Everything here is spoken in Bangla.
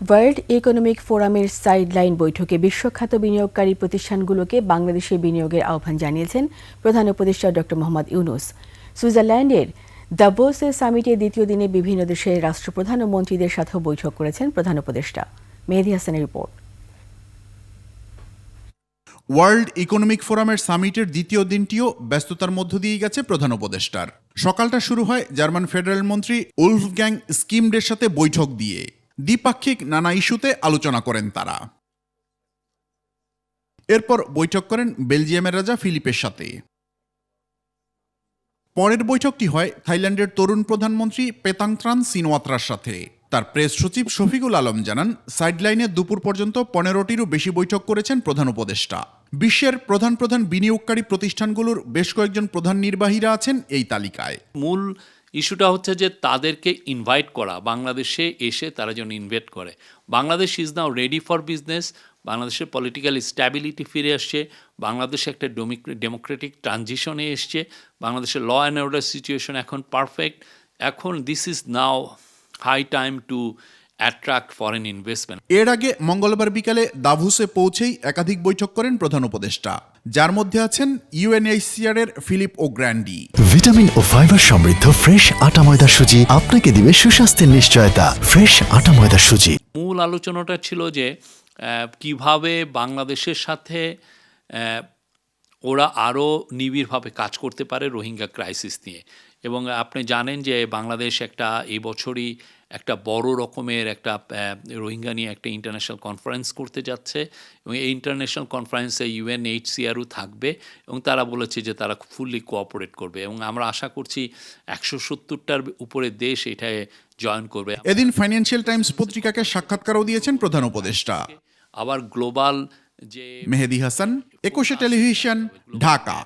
ওয়ার্ল্ড ইকোনমিক ফোরামের সাইডলাইন বৈঠকে বিশ্বখ্যাত বিনিয়োগকারী প্রতিষ্ঠানগুলোকে বাংলাদেশে বিনিয়োগের আহ্বান জানিয়েছেন প্রধান উপদেষ্টা ড. মোহাম্মদ ইউনুস। সুইজারল্যান্ডের দাভোসে সামিটের দ্বিতীয় দিনে বিভিন্ন দেশের রাষ্ট্রপ্রধান ও মন্ত্রীদের সাথেও বৈঠক করেছেন প্রধান উপদেষ্টা। মেহেদি হাসানের রিপোর্ট। ওয়ার্ল্ড ইকোনমিক ফোরামের সামিটের দ্বিতীয় দিনটিও ব্যস্ততার মধ্য দিয়েই গেছে প্রধান উপদেষ্টার। সকালটা শুরু হয় জার্মান ফেডারেল মন্ত্রী উলফগ্যাং স্কিমডের সাথে বৈঠক দিয়ে। দ্বিপাক্ষিক নানা ইস্যুতে আলোচনা করেন তারা। এরপর বৈঠক করেন বেলজিয়ামের রাজা ফিলিপের সাথে। পরের বৈঠকটি হয় থাইল্যান্ডের তরুণ প্রধানমন্ত্রী পেতাংত্রান সিনওয়াত্রার সাথে। তার প্রেস সচিব শফিকুল আলম জানান, সাইডলাইনে দুপুর পর্যন্ত পনেরোটিরও বেশি বৈঠক করেছেন প্রধান উপদেষ্টা। বিশ্বের প্রধান প্রধান বিনিয়োগকারী প্রতিষ্ঠানগুলোর বেশ কয়েকজন প্রধান নির্বাহীরা আছেন এই তালিকায়। মূল ইস্যুটা হচ্ছে যে তাদেরকে ইনভাইট করা, বাংলাদেশে এসে তারা যেন ইনভাইট করে। Bangladesh is now ready for business বাংলাদেশের পলিটিক্যাল স্ট্যাবিলিটি ফিরে আসছে, বাংলাদেশে একটা ডেমোক্রেটিক ট্রানজিশনে এসছে, বাংলাদেশের ল অ্যান্ড অর্ডার সিচুয়েশন এখন পারফেক্ট এখন this is now high time to attract foreign investment এর আগে মঙ্গলবার বিকালে দাভুসে পৌঁছেই একাধিক বৈঠক করেন প্রধান উপদেষ্টা যার মধ্যে আছেন ইউএনএইচসিআর এর ফিলিপ ও গ্র্যান্ডি। ভিটামিন ও ফাইবার সমৃদ্ধ ফ্রেশ আটা ময়দা সুজি আপনাকে দিবে সুস্বাস্থ্যের নিশ্চয়তা। ফ্রেশ আটা ময়দা সুজি। মূল আলোচনাটা ছিল যে কীভাবে বাংলাদেশের সাথে ওরা আরও নিবিড়ভাবে কাজ করতে পারে রোহিঙ্গা ক্রাইসিস নিয়ে। এবং আপনি জানেন যে বাংলাদেশ একটা এই বছরই একটা বড় রকমের একটা রোহিঙ্গা নিয়ে একটা ইন্টারন্যাশনাল কনফারেন্স করতে যাচ্ছে। এবং এই ইন্টারন্যাশনাল কনফারেন্সে ইউএনএইচসিআরও থাকবে এবং তারা বলেছে যে তারা ফুললি কোঅপারেট করবে। এবং আমরা আশা করছি একশো সত্তরটার উপরে দেশ এটায় জয়েন করবে। এদিন ফাইন্যান্সিয়াল টাইমস পত্রিকাকে সাক্ষাৎকারও দিয়েছেন প্রধান উপদেষ্টা। আবার গ্লোবাল মেহেদি হাসান একুশে টেলিভিশন ঢাকা